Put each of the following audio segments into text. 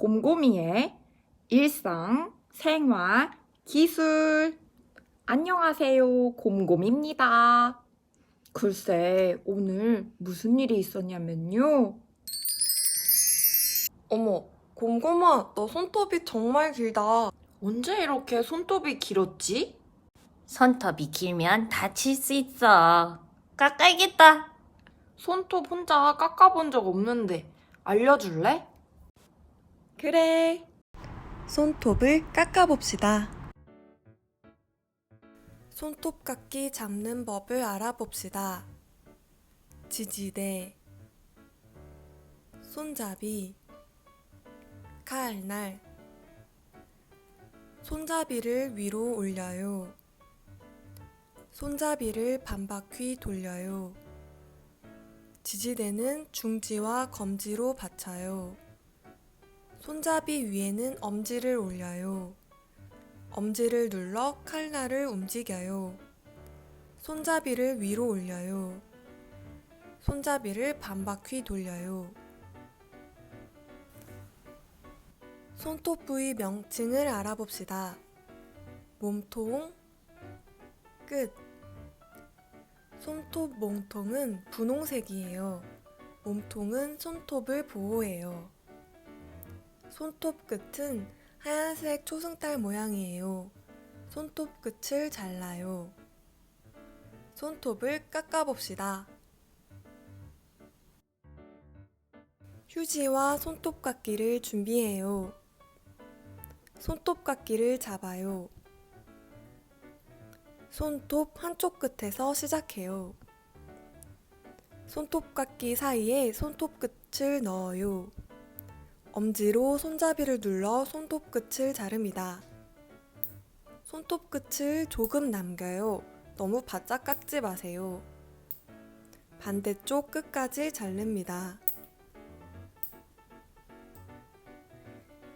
곰곰이의 일상, 생활, 기술. 안녕하세요. 곰곰입니다. 글쎄, 오늘 무슨 일이 있었냐면요. 어머, 곰곰아, 너 손톱이 정말 길다. 언제 이렇게 손톱이 길었지? 손톱이 길면 다칠 수 있어. 깎아야겠다. 손톱 혼자 깎아본 적 없는데 알려줄래? 그래. 손톱을 깎아봅시다. 손톱 깎기 잡는 법을 알아봅시다. 지지대, 손잡이, 칼날, 손잡이를 위로 올려요. 손잡이를 반바퀴 돌려요. 지지대는 중지와 검지로 받쳐요. 손잡이 위에는 엄지를 올려요. 엄지를 눌러 칼날을 움직여요. 손잡이를 위로 올려요. 손잡이를 반바퀴 돌려요. 손톱 부위 명칭을 알아봅시다. 몸통, 끝. 손톱 몸통은 분홍색이에요. 몸통은 손톱을 보호해요. 손톱 끝은 하얀색 초승달 모양이에요. 손톱 끝을 잘라요. 손톱을 깎아봅시다. 휴지와 손톱 깎기를 준비해요. 손톱 깎기를 잡아요. 손톱 한쪽 끝에서 시작해요. 손톱 깎기 사이에 손톱 끝을 넣어요. 엄지로 손잡이를 눌러 손톱 끝을 자릅니다. 손톱 끝을 조금 남겨요. 너무 바짝 깎지 마세요. 반대쪽 끝까지 자릅니다.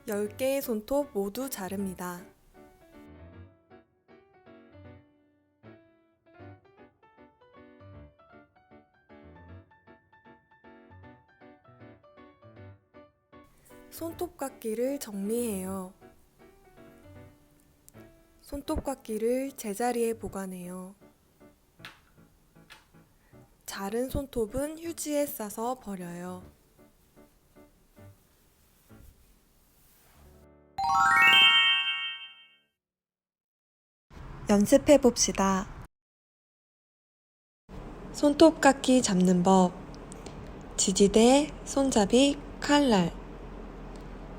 10개의 손톱 모두 자릅니다. 손톱 깎기를 정리해요. 손톱 깎기를 제자리에 보관해요. 자른 손톱은 휴지에 싸서 버려요. 연습해 봅시다. 손톱 깎기 잡는 법. 지지대, 손잡이, 칼날.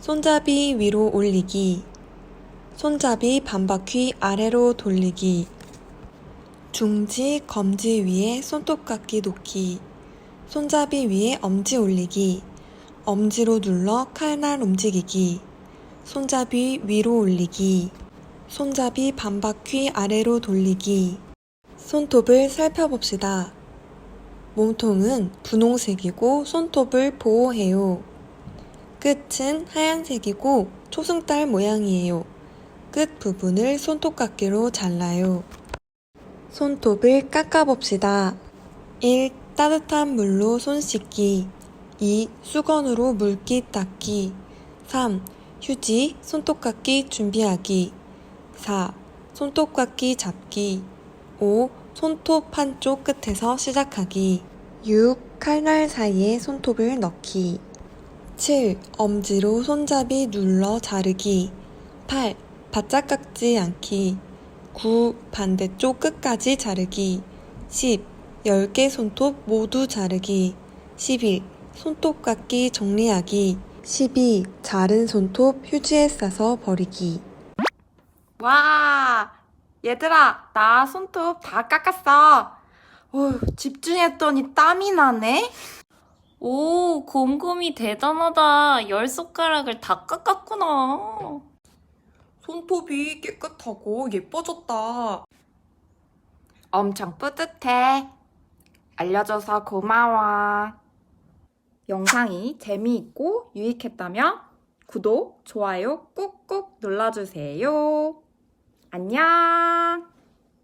손잡이 위로 올리기. 손잡이 반바퀴 아래로 돌리기. 중지, 검지 위에 손톱 깎기 놓기. 손잡이 위에 엄지 올리기. 엄지로 눌러 칼날 움직이기. 손잡이 위로 올리기. 손잡이 반바퀴 아래로 돌리기. 손톱을 살펴봅시다. 몸통은 분홍색이고 손톱을 보호해요. 끝은 하얀색이고 초승달 모양이에요. 끝 부분을 손톱깎이로 잘라요. 손톱을 깎아봅시다. 1. 따뜻한 물로 손 씻기 2. 수건으로 물기 닦기 3. 휴지, 손톱깎이 준비하기 4. 손톱깎이 잡기 5. 손톱 한쪽 끝에서 시작하기 6. 칼날 사이에 손톱을 넣기 7. 엄지로 손잡이 눌러 자르기 8. 바짝 깎지 않기 9. 반대쪽 끝까지 자르기 10. 10개 손톱 모두 자르기 11. 손톱 깎기 정리하기 12. 자른 손톱 휴지에 싸서 버리기 와, 얘들아, 나 손톱 다 깎았어. 어휴, 집중했더니 땀이 나네? 오, 곰곰이 대단하다. 열 손가락을 다 깎았구나. 손톱이 깨끗하고 예뻐졌다. 엄청 뿌듯해. 알려줘서 고마워. 영상이 재미있고 유익했다면 구독, 좋아요 꾹꾹 눌러주세요. 안녕!